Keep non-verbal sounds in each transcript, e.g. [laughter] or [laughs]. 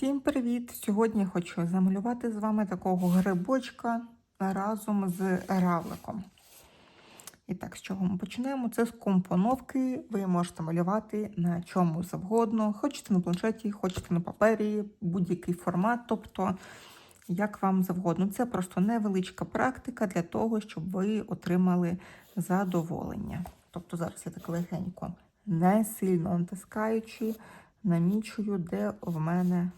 Всім привіт! Сьогодні хочу замалювати з вами такого грибочка разом з равликом. І так, з чого ми починаємо? Це з компоновки. Ви можете малювати на чому завгодно. Хочете на планшеті, хочете на папері, будь-який формат, тобто як вам завгодно. Це просто невеличка практика для того, щоб ви отримали задоволення. Тобто зараз я так легенько, не сильно натискаючи, намічую, де в мене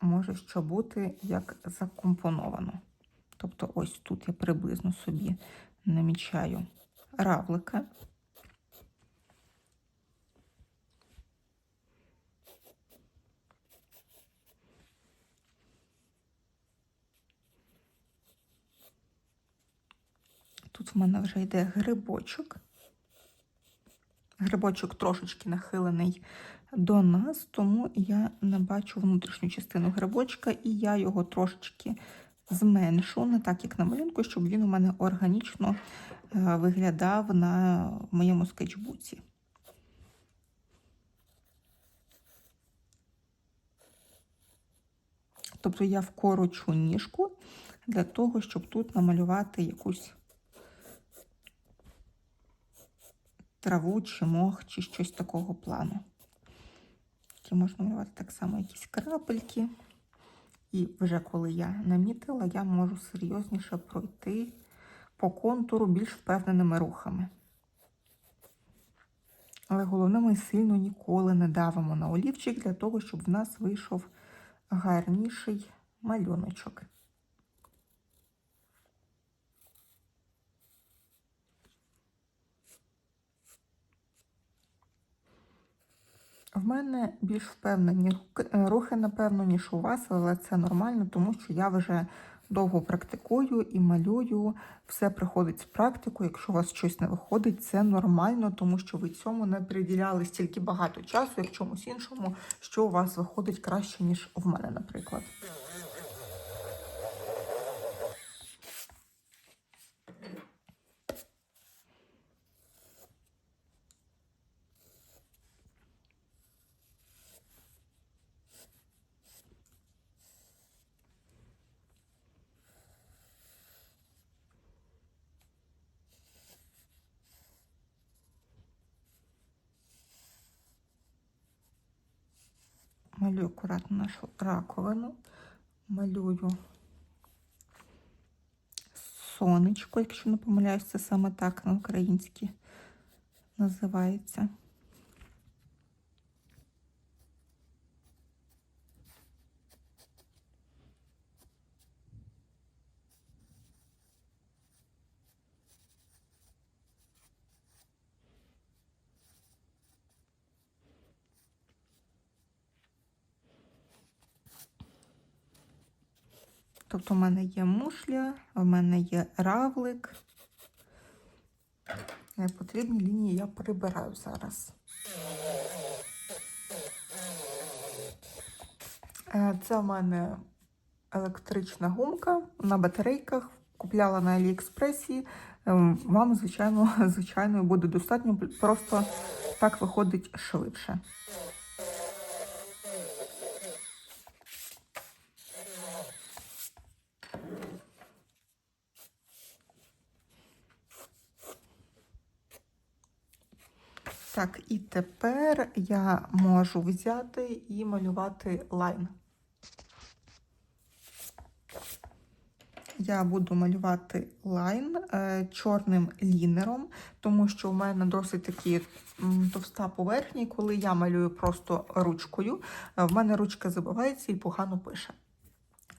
може що бути як закомпоновано. Тобто, ось тут я приблизно собі намічаю равлика. Тут в мене вже йде грибочок. Грибочок трошечки нахилений до нас, тому я не бачу внутрішню частину грибочка, і я його трошечки зменшу, не так, як на малюнку, щоб він у мене органічно е, виглядав на моєму скетчбуці. Тобто я вкорочу ніжку для того, щоб тут намалювати якусь траву чи мох, чи щось такого плану. Які можна малювати так само якісь крапельки. І вже коли я намітила, я можу серйозніше пройти по контуру більш впевненими рухами. Але головне, ми сильно ніколи не давимо на олівчик для того, щоб в нас вийшов гарніший малюночок. В мене більш впевнені рухи, напевно, ніж у вас, але це нормально, тому що я вже довго практикую і малюю. Все приходить з практикою. Якщо у вас щось не виходить, це нормально, тому що ви цьому не приділяли стільки багато часу, як чомусь іншому, що у вас виходить краще, ніж в мене, наприклад. Малюю акуратно нашу раковину, малюю сонечко, якщо не помиляюсь, це саме так на українській називається. Тобто, в мене є мушля, в мене є равлик. Потрібні лінії я прибираю зараз. Е, це в мене електрична гумка на батарейках. Купляла на Аліекспресі. Ем, вам, звичайно, [laughs] звичайно, буде достатньо, просто так виходить швидше. Так, і тепер я можу взяти і малювати лайн. Я буду малювати лайн е, чорним лінером, тому що у мене досить такі товста поверхня, коли я малюю просто ручкою, е, в мене ручка забивається і погано пише.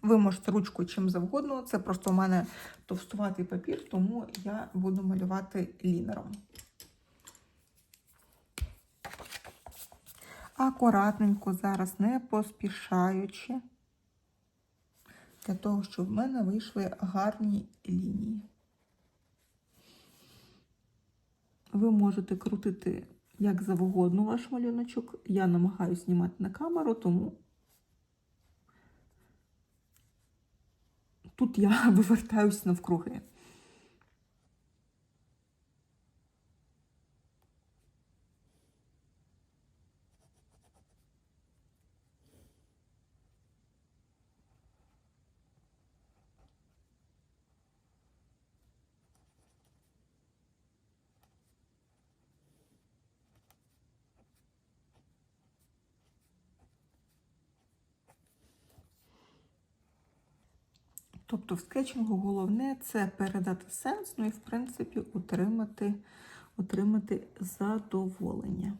Ви можете ручкою чим завгодно, це просто у мене товстуватий папір, тому я буду малювати лінером. Акуратненько зараз, не поспішаючи, для того, щоб в мене вийшли гарні лінії. Ви можете крутити як завгодно ваш малюночок. Я намагаюся знімати на камеру, тому тут я [laughs] вивертаюся навкруги. Тобто в скетчингу головне це передати сенс, ну і в принципі утримати, отримати задоволення.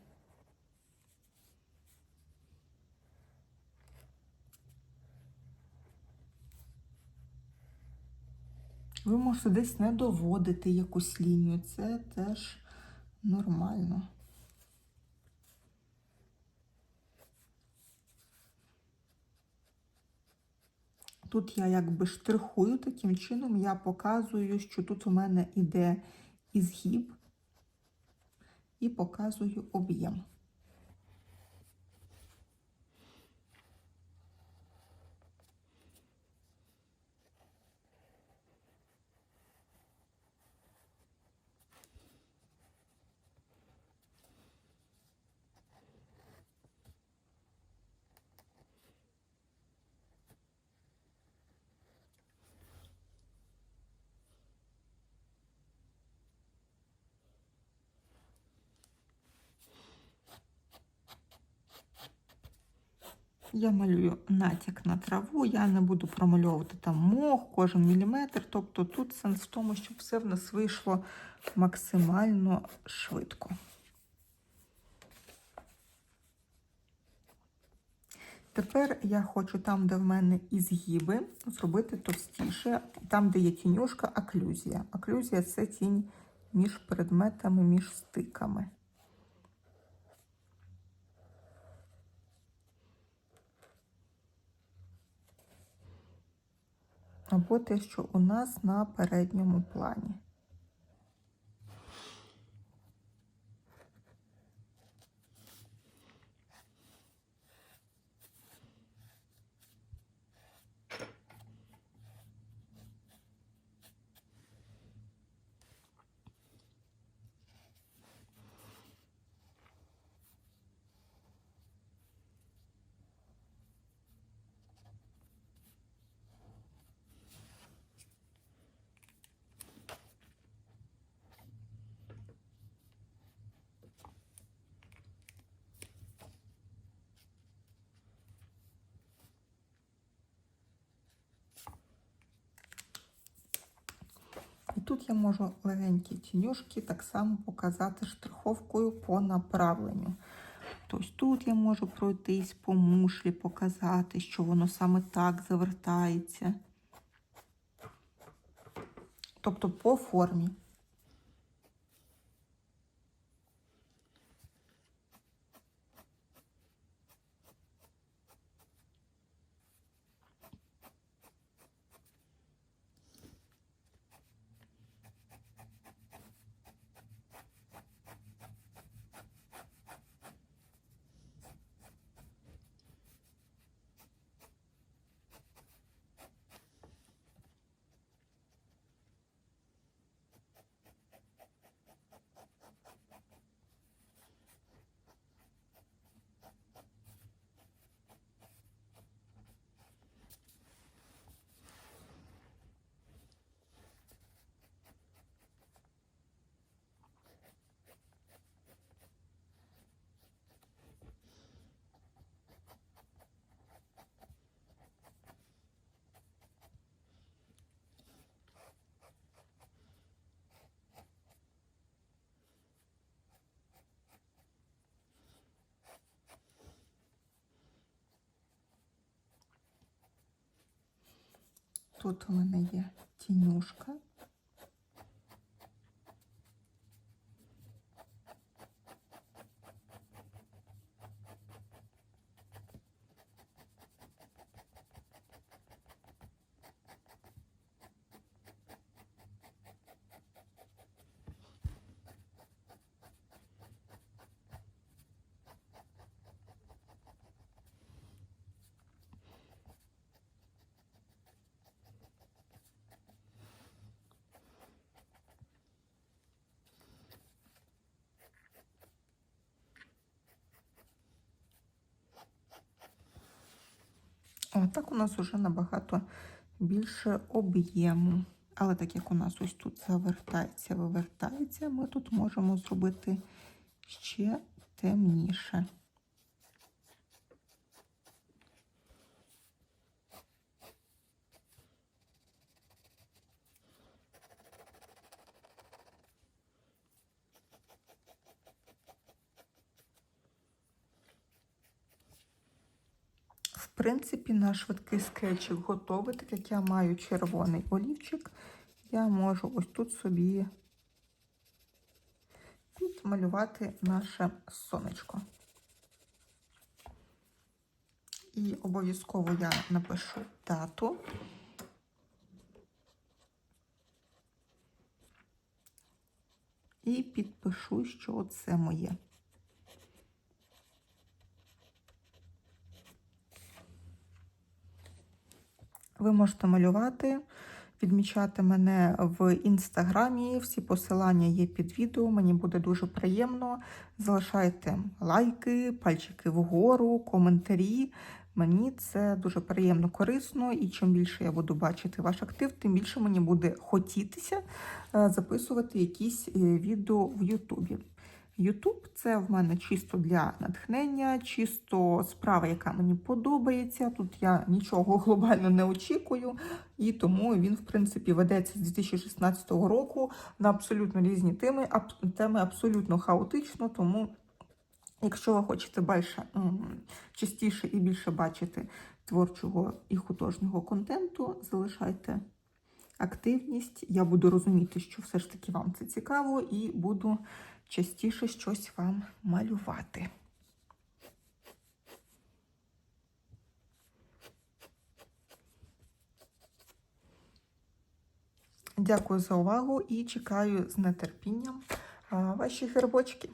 Ви можете десь не доводити якусь лінію, це теж нормально. Тут я якби штрихую таким чином, я показую, що тут у мене іде ізгіб і показую об'єм. Я малюю натяк на траву, я не буду промальовувати там мох, кожен міліметр. Тобто тут сенс в тому, щоб все в нас вийшло максимально швидко. Тепер я хочу там, де в мене ізгіби, зробити товстіше, там, де є тінюшка, оклюзія. Оклюзія це тінь між предметами, між стиками. Або те, що у нас на передньому плані. Тут я можу легенькі тінюшки так само показати штриховкою по направленню. Тобто тут я можу пройтись по мушлі, показати, що воно саме так завертається. Тобто по формі. Тут у мене є тінюшка. Так у нас вже набагато більше об'єму. Але так як у нас ось тут завертається, вивертається, ми тут можемо зробити ще темніше. Принципі, наш швидкий скетчик готовий, так як я маю червоний олівчик, я можу ось тут собі підмалювати наше сонечко. І обов'язково я напишу дату. І підпишу, що це моє. Ви можете малювати, відмічати мене в інстаграмі. Всі посилання є під відео. Мені буде дуже приємно. Залишайте лайки, пальчики вгору, коментарі. Мені це дуже приємно, корисно, і чим більше я буду бачити ваш актив, тим більше мені буде хотітися е, записувати якісь е, відео в Ютубі. Ютуб це в мене чисто для натхнення, чисто справа, яка мені подобається. Тут я нічого [laughs] глобально не очікую, і тому він, в принципі, ведеться з 2016 року на абсолютно різні теми, теми абсолютно хаотично. Тому, якщо ви хочете більше, частіше і більше бачити творчого і художнього контенту, залишайте активність. Я буду розуміти, що все ж таки вам це цікаво, і буду частіше щось вам малювати. Дякую за увагу і чекаю з нетерпінням ваші грибочки.